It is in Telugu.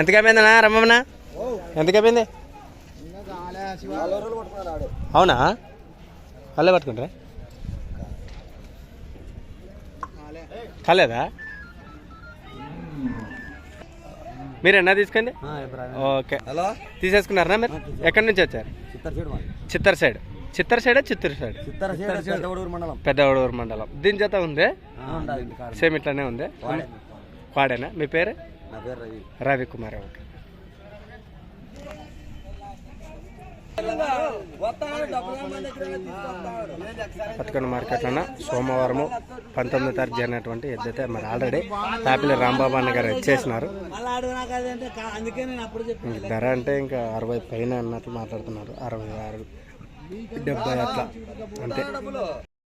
ఎంతకైపోయిందనా రమ్మన్నా? ఎంతకైపోయింది? అవునా? వాళ్ళే పట్టుకుంటారా? కాలేదా మీరేనా తీసుకోండి ఓకే. హలో? తీసేసుకున్నారా మీరు? ఎక్కడి నుంచి వచ్చారు? చిత్తూరు సైడ్. చిత్తర్ సైడా చిత్తూరు సైడ్ చిత్తర సైడ్ పెద్దవడూరు మండలం. పెద్దవడూరు మండలం. దీని జత ఉంది? సేమ్ ఇట్లానే ఉంది? వాడే. వాడేనా? మీ పేరు? నా పేరు రవి. రవి కుమార్ ఓకే పట్టుకున్న మార్కెట్లోన సోమవారము పంతొమ్మిదో తారీఖు జరిగినటువంటి ఎద్దైతే మరి ఆల్రెడీ తాపిలి రాంబాబు అన్న గారు ఇచ్చేసినారు ధర అంటే ఇంకా అరవై పైన అన్నట్లు మాట్లాడుతున్నారు. అరవై ఆరు డెబ్బై అట్లా అంతే.